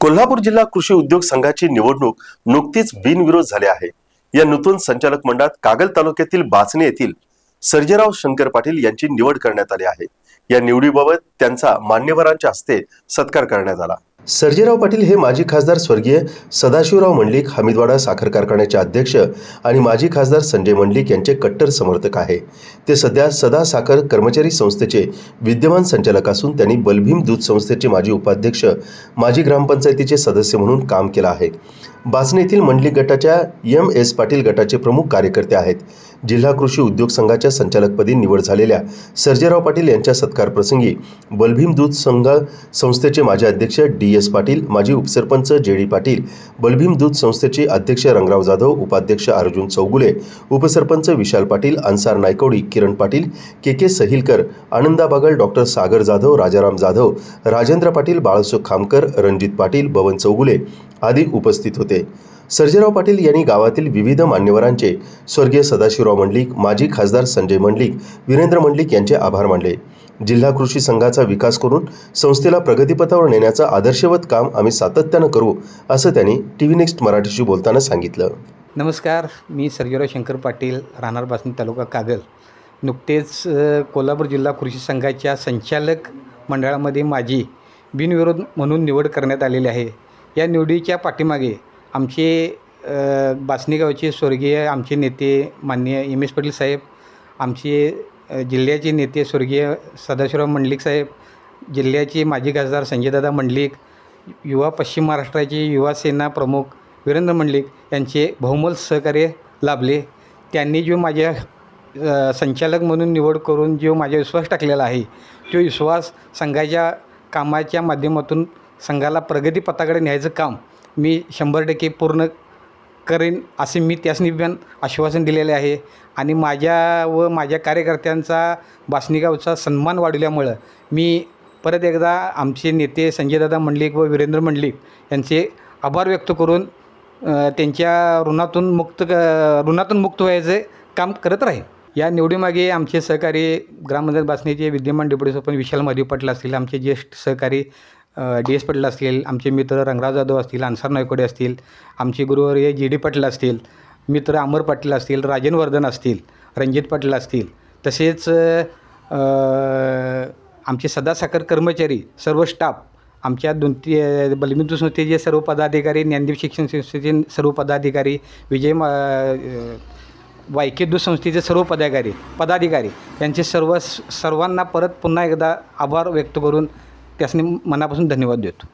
कोल्हापूर जिल्हा कृषी उद्योग संघाची निवडणूक नुकतीच बिनविरोध झाली आहे. या नूतन संचालक मंडळात कागल तालुक्यातील बाचणे येथील सर्जेराव शंकर पाटील यांची निवड करण्यात आली आहे. या निवडीबाबत त्यांचा मान्यवरांच्या हस्ते सत्कार करण्यात आला. सर्जेराव पाटील हे माजी खासदार स्वर्गीय सदाशिवराव मंडलिक हमीदवाडा साखर कारखान्याचे अध्यक्ष आणि माजी खासदार संजय मंडलिक यांचे कट्टर समर्थक आहे. ते सध्या सदा साखर कर्मचारी संस्थेचे विद्यमान संचालक असून त्यांनी बलभीम दूध संस्थेचे माजी उपाध्यक्ष माजी ग्रामपंचायतीचे सदस्य म्हणून काम केलं आहे. बासने येथील मंडलिक गटाच्या एम एस पाटील गटाचे प्रमुख कार्यकर्ते आहेत. जिल्हा कृषी उद्योग संघाच्या संचालकपदी निवड झालेल्या सर्जेराव पाटील यांच्या सत्कारप्रसंगी बलभीम दूध संघ संस्थेचे माजी अध्यक्ष डी एस पाटील माजी उपसरपंच जे डी पाटील बलभीम दूध संस्थेचे अध्यक्ष रंगराव जाधव उपाध्यक्ष अर्जुन चौगुले उपसरपंच Vishal Patil Ansar Naikwadi Kiran Patil K K Sahilkar Ananda Bagal doctor Sagar Jadhav Rajaram Jadhav Rajendra Patil Balaso Khamkar Ranjit Patil Bhavan Chougule आदी उपस्थित होते. सर्जेराव पाटील यांनी गावातील विविध मान्यवरांचे स्वर्गीय सदाशिवराव मंडलिक माजी खासदार संजय मंडलिक वीरेंद्र मंडलिक यांचे आभार मानले. जिल्हा कृषी संघाचा विकास करून संस्थेला प्रगतीपथावर नेण्याचं आदर्शवत काम आम्ही सातत्यानं करू असं त्यांनी टी व्ही नेक्स्ट मराठीशी बोलताना सांगितलं. नमस्कार मी सर्गेराव शंकर पाटील राहणार बासनी तालुका कागल. नुकतेच कोल्हापूर जिल्हा कृषी संघाच्या संचालक मंडळामध्ये माझी बिनविरोध म्हणून निवड करण्यात आलेली आहे. या निवडीच्या पाठीमागे आमचे अ, गावचे स्वर्गीय आमचे नेते माननीय एम एस पाटील साहेब आमचे जिल्ह्याचे नेते स्वर्गीय सदाशिवराव मंडलिक साहेब जिल्ह्याचे माजी खासदार संजयदादा मंडलिक युवा पश्चिम महाराष्ट्राचे युवा सेना प्रमुख वीरेंद्र मंडलिक यांचे बहुमल सहकार्य लाभले. त्यांनी जो माझ्या संचालक म्हणून निवड करून जो माझ्या विश्वास टाकलेला आहे तो विश्वास संघाच्या कामाच्या माध्यमातून संघाला प्रगतीपथाकडे न्यायचं काम मी शंभर टक्के पूर्ण करेन असे मी त्यासनी पण आश्वासन दिलेले आहे. आणि माझ्या व माझ्या कार्यकर्त्यांचा बासनीगावचा सन्मान वाढवल्यामुळं मी परत एकदा आमचे नेते संजयदादा मंडलिक व वीरेंद्र मंडलिक यांचे आभार व्यक्त करून त्यांच्या ऋणातून मुक्त क- ऋणातून मुक्त व्हायचं काम करत राहील. या निवडीमागे आमचे सहकारी ग्रामपंचायत बासनीचे विद्यमान डेप्युटी सरपंच विशाल महादेव पाटील असतील आमचे ज्येष्ठ सहकारी डी एस पटेल असतील आमचे मित्र रंगराव जाधव असतील अन्सार नायकोडे असतील आमचे गुरुवर्य जी डी पाटील असतील मित्र अमर पाटील असतील राजन वर्धन असतील रणजित पाटील असतील तसेच आमचे सदा साखर कर्मचारी सर्व स्टाफ आमच्या दोन ती बलबिंदू संस्थेचे सर्व पदाधिकारी ज्ञानदेव शिक्षण संस्थेचे सर्व पदाधिकारी विजय मा वायके संस्थेचे सर्व पदाधिकारी पदाधिकारी यांचे सर्व सर्वांना परत पुन्हा एकदा आभार व्यक्त करून त्यासनी मनापासून धन्यवाद देतो.